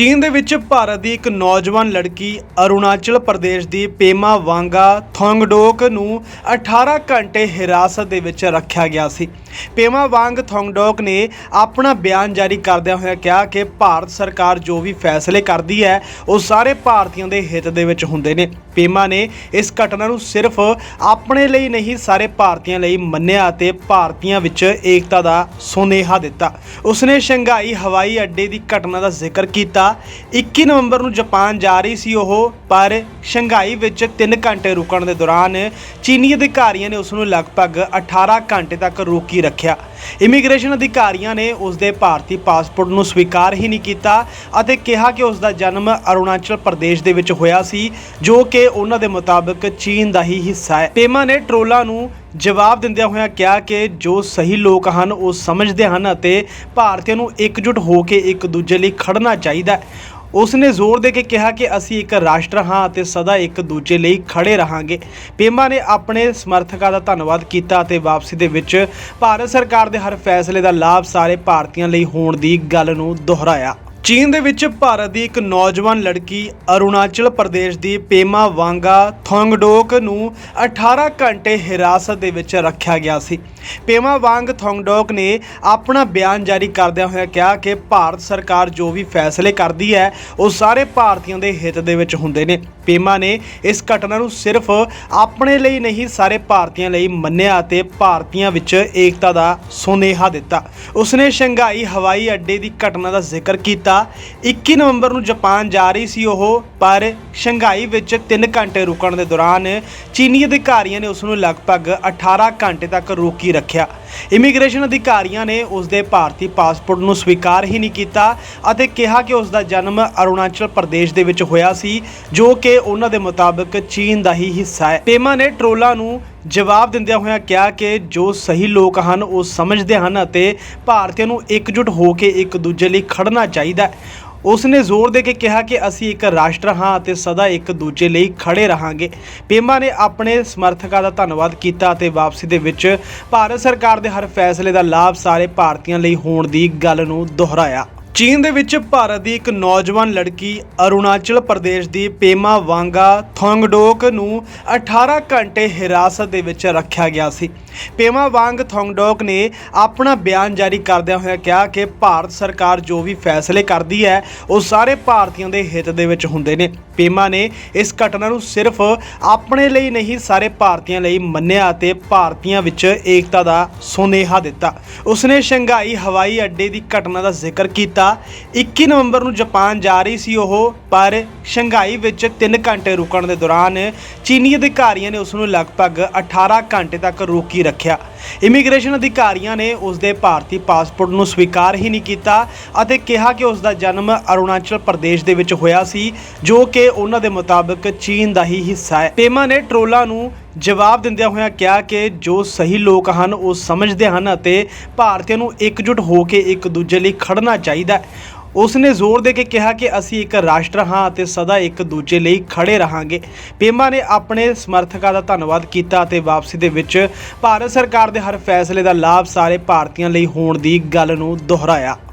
ਚੀਨ ਦੇ ਵਿੱਚ ਭਾਰਤ ਦੀ ਇੱਕ ਨੌਜਵਾਨ ਲੜਕੀ ਅਰੁਣਾਚਲ ਪ੍ਰਦੇਸ਼ ਦੀ ਪੇਮਾ ਵਾਂਗਾ ਥੋਂਗਡੋਕ ਨੂੰ 18 ਘੰਟੇ ਹਿਰਾਸਤ ਦੇ ਵਿੱਚ ਰੱਖਿਆ ਗਿਆ ਸੀ। ਪੇਮਾ ਵਾਂਗ ਥੋਂਗਡੋਕ ਨੇ ਆਪਣਾ ਬਿਆਨ ਜਾਰੀ ਕਰਦਿਆਂ ਹੋਇਆ ਕਿਹਾ ਕਿ ਭਾਰਤ ਸਰਕਾਰ ਜੋ ਵੀ ਫੈਸਲੇ ਕਰਦੀ ਹੈ, ਉਹ ਸਾਰੇ ਭਾਰਤੀਆਂ ਦੇ ਹਿੱਤ ਦੇ ਵਿੱਚ ਹੁੰਦੇ ਨੇ। ਪੇਮਾ ਨੇ ਇਸ ਘਟਨਾ ਨੂੰ ਸਿਰਫ ਆਪਣੇ ਲਈ ਨਹੀਂ, ਸਾਰੇ ਭਾਰਤੀਆਂ ਲਈ ਮੰਨਿਆ ਅਤੇ ਭਾਰਤੀਆਂ ਵਿੱਚ ਏਕਤਾ ਦਾ ਸੁਨੇਹਾ ਦਿੱਤਾ। ਉਸਨੇ ਸ਼ੰਘਾਈ ਹਵਾਈ ਅੱਡੇ ਦੀ ਘਟਨਾ ਦਾ ਜ਼ਿਕਰ ਕੀਤਾ। 21 ਨਵੰਬਰ ਨੂੰ ਜਾਪਾਨ ਜਾ ਰਹੀ ਸੀ ਉਹ, ਪਰ ਸ਼ੰਘਾਈ ਵਿੱਚ 3 ਘੰਟੇ ਰੁਕਣ ਦੇ ਦੌਰਾਨ ਚੀਨੀ ਅਧਿਕਾਰੀਆਂ ਨੇ ਉਸ ਨੂੰ ਲਗਭਗ 18 ਘੰਟੇ ਤੱਕ ਰੋਕੀ ਰੱਖਿਆ। ਇਮੀਗ੍ਰੇਸ਼ਨ ਅਧਿਕਾਰੀਆਂ ਨੇ ਉਸ ਦੇ ਭਾਰਤੀ ਪਾਸਪੋਰਟ ਨੂੰ ਸਵੀਕਾਰ ਹੀ ਨਹੀਂ ਕੀਤਾ ਅਤੇ ਕਿਹਾ ਕਿ ਉਸ ਦਾ ਜਨਮ ਅਰੁਣਾਚਲ ਪ੍ਰਦੇਸ਼ ਦੇ ਵਿੱਚ ਹੋਇਆ ਸੀ, ਜੋ ਕਿ ਉਹਨਾਂ ਦੇ ਮੁਤਾਬਕ ਚੀਨ ਦਾ ਹੀ ਹਿੱਸਾ ਹੈ। ਪੇਮਾ ਨੇ ਟਰੋਲਾਂ ਨੂੰ ਜਵਾਬ ਦਿੰਦਿਆਂ ਹੋਇਆਂ ਕਿਹਾ ਕਿ ਜੋ ਸਹੀ ਲੋਕ ਹਨ, ਉਹ ਸਮਝਦੇ ਹਨ ਅਤੇ ਭਾਰਤੀਆਂ ਨੂੰ ਇਕਜੁੱਟ ਹੋ ਕੇ ਇੱਕ ਦੂਜੇ ਲਈ ਖੜਨਾ ਚਾਹੀਦਾ ਹੈ। ਉਸ ਨੇ ਜ਼ੋਰ ਦੇ ਕੇ ਕਿਹਾ ਕਿ ਅਸੀਂ ਇੱਕ ਰਾਸ਼ਟਰ ਹਾਂ ਅਤੇ ਸਦਾ ਇੱਕ ਦੂਜੇ ਲਈ ਖੜੇ ਰਹਾਂਗੇ। ਪੇਮਾ ਨੇ ਆਪਣੇ ਸਮਰਥਕਾਂ ਦਾ ਧੰਨਵਾਦ ਕੀਤਾ ਅਤੇ ਵਾਪਸੀ ਦੇ ਵਿੱਚ ਭਾਰਤ ਸਰਕਾਰ ਦੇ ਹਰ ਫੈਸਲੇ ਦਾ ਲਾਭ ਸਾਰੇ ਭਾਰਤੀਆਂ ਲਈ ਹੋਣ ਦੀ ਗੱਲ ਨੂੰ ਦੁਹਰਾਇਆ। ਚੀਨ ਦੇ ਵਿੱਚ ਭਾਰਤ ਦੀ ਇੱਕ ਨੌਜਵਾਨ ਲੜਕੀ ਅਰੁਣਾਚਲ ਪ੍ਰਦੇਸ਼ ਦੀ ਪੇਮਾ ਵਾਂਗਾ ਥੋਂਗਡੋਕ ਨੂੰ 18 ਘੰਟੇ ਹਿਰਾਸਤ ਦੇ ਵਿੱਚ ਰੱਖਿਆ ਗਿਆ ਸੀ। ਪੇਮਾ ਵਾਂਗ ਥੋਂਗਡੋਕ ਨੇ ਆਪਣਾ ਬਿਆਨ ਜਾਰੀ ਕਰਦਿਆਂ ਹੋਇਆ ਕਿਹਾ ਕਿ ਭਾਰਤ ਸਰਕਾਰ ਜੋ ਵੀ ਫੈਸਲੇ ਕਰਦੀ ਹੈ, ਉਹ ਸਾਰੇ ਭਾਰਤੀਆਂ ਦੇ ਹਿੱਤ ਦੇ ਵਿੱਚ ਹੁੰਦੇ ਨੇ। ਪੇਮਾ ਨੇ। ਇਸ ਘਟਨਾ ਨੂੰ ਸਿਰਫ ਆਪਣੇ ਲਈ ਨਹੀਂ, ਸਾਰੇ ਭਾਰਤੀਆਂ ਲਈ ਮੰਨਿਆ ਅਤੇ ਭਾਰਤੀਆਂ ਵਿੱਚ ਏਕਤਾ ਦਾ ਸੁਨੇਹਾ ਦਿੱਤਾ। ਉਸਨੇ ਸ਼ੰਘਾਈ ਹਵਾਈ ਅੱਡੇ ਦੀ ਘਟਨਾ ਦਾ ਜ਼ਿਕਰ ਕੀਤਾ। 21 ਨਵੰਬਰ ਨੂੰ ਜਾਪਾਨ ਜਾ ਰਹੀ ਸੀ ਉਹ, ਪਰ ਸ਼ੰਘਾਈ ਵਿੱਚ 3 ਘੰਟੇ ਰੁਕਣ ਦੇ ਦੌਰਾਨ ਚੀਨੀ ਅਧਿਕਾਰੀਆਂ ਨੇ ਉਸ ਨੂੰ ਲਗਭਗ 18 ਘੰਟੇ ਤੱਕ ਰੋਕੀ ਰੱਖਿਆ। ਇਮੀਗ੍ਰੇਸ਼ਨ ਅਧਿਕਾਰੀਆਂ ਨੇ ਉਸ ਦੇ ਭਾਰਤੀ ਪਾਸਪੋਰਟ ਨੂੰ ਸਵੀਕਾਰ ਹੀ ਨਹੀਂ ਕੀਤਾ ਅਤੇ ਕਿਹਾ ਕਿ ਉਸ ਦਾ ਜਨਮ ਅਰੁਣਾਚਲ ਪ੍ਰਦੇਸ਼ ਦੇ ਵਿੱਚ ਹੋਇਆ ਸੀ, ਜੋ ਕਿ ਉਹਨਾਂ ਦੇ ਮੁਤਾਬਕ ਚੀਨ ਦਾ ਹੀ ਹਿੱਸਾ ਹੈ। ਪੇਮਾ ਨੇ ਟਰੋਲਾਂ ਨੂੰ ਜਵਾਬ ਦਿੰਦਿਆਂ ਹੋਇਆਂ ਕਿਹਾ ਕਿ ਜੋ ਸਹੀ ਲੋਕ ਹਨ, ਉਹ ਸਮਝਦੇ ਹਨ ਅਤੇ ਭਾਰਤੀਆਂ ਨੂੰ ਇਕਜੁੱਟ ਹੋ ਕੇ ਇੱਕ ਦੂਜੇ ਲਈ ਖੜਨਾ ਚਾਹੀਦਾ ਹੈ। ਉਸ ਨੇ ਜ਼ੋਰ ਦੇ ਕੇ ਕਿਹਾ ਕਿ ਅਸੀਂ ਇੱਕ ਰਾਸ਼ਟਰ ਹਾਂ ਅਤੇ ਸਦਾ ਇੱਕ ਦੂਜੇ ਲਈ ਖੜੇ ਰਹਾਂਗੇ। ਪੇਮਾ ਨੇ ਆਪਣੇ ਸਮਰਥਕਾਂ ਦਾ ਧੰਨਵਾਦ ਕੀਤਾ ਅਤੇ ਵਾਪਸੀ ਦੇ ਵਿੱਚ ਭਾਰਤ ਸਰਕਾਰ ਦੇ ਹਰ ਫੈਸਲੇ ਦਾ ਲਾਭ ਸਾਰੇ ਭਾਰਤੀਆਂ ਲਈ ਹੋਣ ਦੀ ਗੱਲ ਨੂੰ ਦੁਹਰਾਇਆ। ਚੀਨ ਦੇ ਵਿੱਚ ਭਾਰਤ ਦੀ ਇੱਕ ਨੌਜਵਾਨ ਲੜਕੀ ਅਰੁਣਾਚਲ ਪ੍ਰਦੇਸ਼ ਦੀ ਪੇਮਾ ਵਾਂਗਾ ਥੋਂਗਡੋਕ ਨੂੰ 18 ਘੰਟੇ ਹਿਰਾਸਤ ਦੇ ਵਿੱਚ ਰੱਖਿਆ ਗਿਆ ਸੀ। ਪੇਮਾ ਵਾਂਗ ਥੋਂਗਡੋਕ ਨੇ ਆਪਣਾ ਬਿਆਨ ਜਾਰੀ ਕਰਦਿਆਂ ਹੋਇਆ ਕਿਹਾ ਕਿ ਭਾਰਤ ਸਰਕਾਰ ਜੋ ਵੀ ਫੈਸਲੇ ਕਰਦੀ ਹੈ, ਉਹ ਸਾਰੇ ਭਾਰਤੀਆਂ ਦੇ ਹਿੱਤ ਦੇ ਵਿੱਚ ਹੁੰਦੇ ਨੇ। ਪੇਮਾ ਨੇ ਇਸ ਘਟਨਾ ਨੂੰ ਸਿਰਫ ਆਪਣੇ ਲਈ ਨਹੀਂ, ਸਾਰੇ ਭਾਰਤੀਆਂ ਲਈ ਮੰਨਿਆ ਅਤੇ ਭਾਰਤੀਆਂ ਵਿੱਚ ਏਕਤਾ ਦਾ ਸੁਨੇਹਾ ਦਿੱਤਾ। ਉਸਨੇ ਸ਼ੰਘਾਈ ਹਵਾਈ ਅੱਡੇ ਦੀ ਘਟਨਾ ਦਾ ਜ਼ਿਕਰ ਕੀਤਾ ਕੀਤਾ 21 ਨਵੰਬਰ ਨੂੰ ਜਾਪਾਨ ਜਾ ਰਹੀ ਸੀ ਉਹ, ਪਰ ਸ਼ੰਘਾਈ ਵਿੱਚ 3 ਘੰਟੇ ਰੁਕਣ ਦੇ ਦੌਰਾਨ ਚੀਨੀ ਅਧਿਕਾਰੀਆਂ ਨੇ ਉਸ ਨੂੰ ਲਗਭਗ 18 ਘੰਟੇ ਤੱਕ ਰੋਕੀ ਰੱਖਿਆ। ਇਮੀਗ੍ਰੇਸ਼ਨ ਅਧਿਕਾਰੀਆਂ ਨੇ ਉਸ ਦੇ ਭਾਰਤੀ ਪਾਸਪੋਰਟ ਨੂੰ ਸਵੀਕਾਰ ਹੀ ਨਹੀਂ ਕੀਤਾ ਅਤੇ ਕਿਹਾ ਕਿ ਉਸ ਦਾ ਜਨਮ ਅਰੁਣਾਚਲ ਪ੍ਰਦੇਸ਼ ਦੇ ਵਿੱਚ ਹੋਇਆ ਸੀ, ਜੋ ਕਿ ਉਹਨਾਂ ਦੇ ਮੁਤਾਬਕ ਚੀਨ ਦਾ ਹੀ ਹਿੱਸਾ ਹੈ। ਪੇਮਾ ਨੇ ਟਰੋਲਾਂ ਨੂੰ ਜਵਾਬ ਦਿੰਦਿਆਂ ਹੋਇਆਂ ਕਿਹਾ ਕਿ ਜੋ ਸਹੀ ਲੋਕ ਹਨ, ਉਹ ਸਮਝਦੇ ਹਨ ਅਤੇ ਭਾਰਤੀਆਂ ਨੂੰ ਇਕਜੁੱਟ ਹੋ ਕੇ ਇੱਕ ਦੂਜੇ ਲਈ ਖੜਨਾ ਚਾਹੀਦਾ ਹੈ। ਉਸ ਨੇ ਜ਼ੋਰ ਦੇ ਕੇ ਕਿਹਾ ਕਿ ਅਸੀਂ ਇੱਕ ਰਾਸ਼ਟਰ ਹਾਂ ਅਤੇ ਸਦਾ ਇੱਕ ਦੂਜੇ ਲਈ ਖੜੇ ਰਹਾਂਗੇ। ਪੇਮਾ ਨੇ ਆਪਣੇ ਸਮਰਥਕਾਂ ਦਾ ਧੰਨਵਾਦ ਕੀਤਾ ਅਤੇ ਵਾਪਸੀ ਦੇ ਵਿੱਚ ਭਾਰਤ ਸਰਕਾਰ ਦੇ ਹਰ ਫੈਸਲੇ ਦਾ ਲਾਭ ਸਾਰੇ ਭਾਰਤੀਆਂ ਲਈ ਹੋਣ ਦੀ ਗੱਲ ਨੂੰ ਦੁਹਰਾਇਆ।